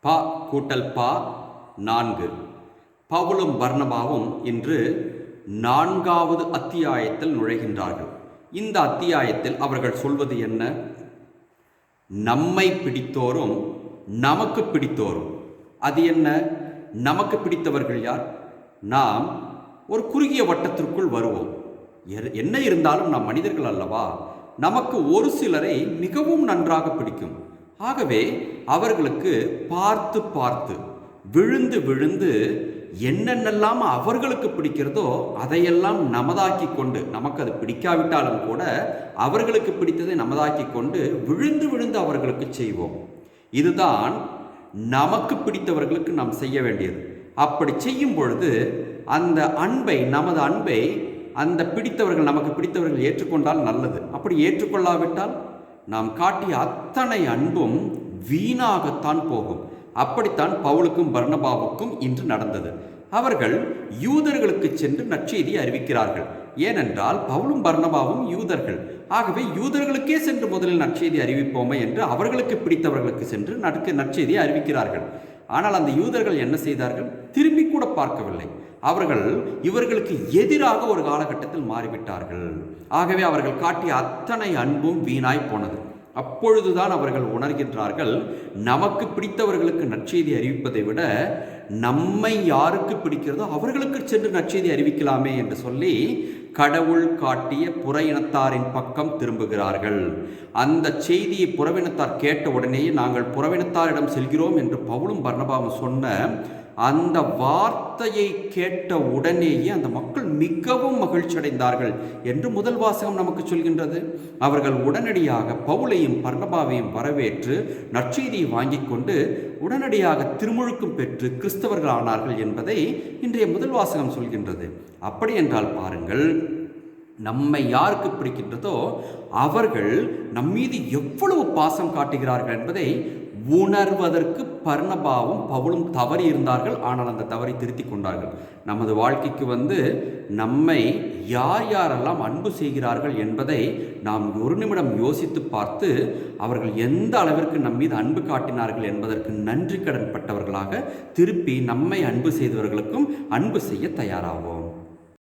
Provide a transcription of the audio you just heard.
ப கூட்டல் பா நான்கு. பவுலும் பர்ணபாவும் இன்று நான்காவது அத்தியாயத்தில் நுழைகின்றார்கள். இந்த அத்தியாயத்தில் அவர்கள் சொல்வது என்ன? நம்மை பிடித்தோரும் நமக்கு பிடித்தோரும். அது என்ன? நமக்கு பிடித்தவர்கள் யார்? நாம் ஒரு குறுகிய வட்டத்திற்குள் வருவோம். என்ன இருந்தாலும் நாம் மனிதர்கள் அல்லவா? நமக்கு ஒரு சிலரை மிகவும் நன்றாக பிடிக்கும். ஆகவே அவர்களுக்கு பார்த்து பார்த்து விழுந்து விழுந்து என்னென்னலாம் அவர்களுக்கு பிடிக்கிறதோ அதையெல்லாம் நமதாக்கி கொண்டு நமக்கு அது பிடிக்காவிட்டாலும் கூட அவர்களுக்கு பிடித்ததை நமதாக்கி கொண்டு விழுந்து விழுந்து அவர்களுக்கு செய்வோம். இதுதான் நமக்கு பிடித்தவர்களுக்கு நாம் செய்ய வேண்டியது. அப்படி செய்யும் பொழுது அந்த அன்பை நமது அன்பை அந்த பிடித்தவர்கள் நமக்கு பிடித்தவர்கள் ஏற்றுக்கொண்டால் நல்லது. அப்படி ஏற்றுக்கொள்ளாவிட்டால் நாம் காட்டிய அத்தனை அன்பும் வீணாகத்தான் போகும். அப்படித்தான் பவுலுக்கும் பர்ணபாவுக்கும் இன்று நடந்தது. அவர்கள் யூதர்களுக்கு சென்று நற்செய்தி அறிவிக்கிறார்கள். ஏனென்றால் பவுலும் பர்ணபாவும் யூதர்கள். ஆகவே யூதர்களுக்கே சென்று முதலில் நற்செய்தி அறிவிப்போமே என்று அவர்களுக்கு பிடித்தவர்களுக்கு சென்று நட்கு நற்செய்தியை அறிவிக்கிறார்கள். ஆனால் அந்த யூதர்கள் என்ன செய்தார்கள்? திரும்பி கூட பார்க்கவில்லை. அவர்கள் இவர்களுக்கு எதிராக ஒரு காலகட்டத்தில் மாறிவிட்டார்கள். ஆகவே அவர்கள் காட்டிய அத்தனை அன்பும் வீணாய் போனது. அப்பொழுதுதான் அவர்கள் உணர்கின்றார்கள் நமக்கு பிடித்தவர்களுக்கு நற்செய்தி அறிவிப்பதை விட நம்மை யாருக்கு பிடிக்கிறதோ அவர்களுக்கு சென்று நற்செய்தி அறிவிக்கலாமே என்று சொல்லி கடவுள் காட்டிய புற இனத்தாரின் பக்கம் திரும்புகிறார்கள். அந்த செய்தியை புறவினத்தார் கேட்ட உடனேயே நாங்கள் புறவினத்தாரிடம் செல்கிறோம் என்று பவுலும் பர்ணபாவும் சொன்ன அந்த வார்த்தையை கேட்ட உடனேயே அந்த மக்கள் மிகவும் மகிழ்ச்சி அடைந்தார்கள் என்று முதல் வாசகம் நமக்கு சொல்கின்றது. அவர்கள் உடனடியாக பவுலையும் பர்ணபாவையும் வரவேற்று நற்செய்தியை வாங்கிக் கொண்டு உடனடியாக திருமுழுக்கும் பெற்று கிறிஸ்தவர்கள் ஆனார்கள் என்பதை இன்றைய முதல் வாசகம் சொல்கின்றது. அப்படி என்றால் பாருங்கள் நம்மை யாருக்கு பிடிக்கின்றதோ அவர்கள் நம்மீது எவ்வளவு பாசம் காட்டுகிறார்கள் என்பதை உணர்வதற்கு பர்ணபாவும் பவுலும் தவறி இருந்தார்கள் ஆனால் அந்த தவறை திருத்தி கொண்டார்கள். நமது வாழ்க்கைக்கு வந்து நம்மை யார் யாரெல்லாம் அன்பு செய்கிறார்கள் என்பதை நாம் ஒரு நிமிடம் யோசித்து பார்த்து அவர்கள் எந்த அளவிற்கு நம் மீது அன்பு காட்டினார்கள் என்பதற்கு நன்றி கடன் பட்டவர்களாக திருப்பி நம்மை அன்பு செய்தவர்களுக்கும் அன்பு செய்ய தயாராகும்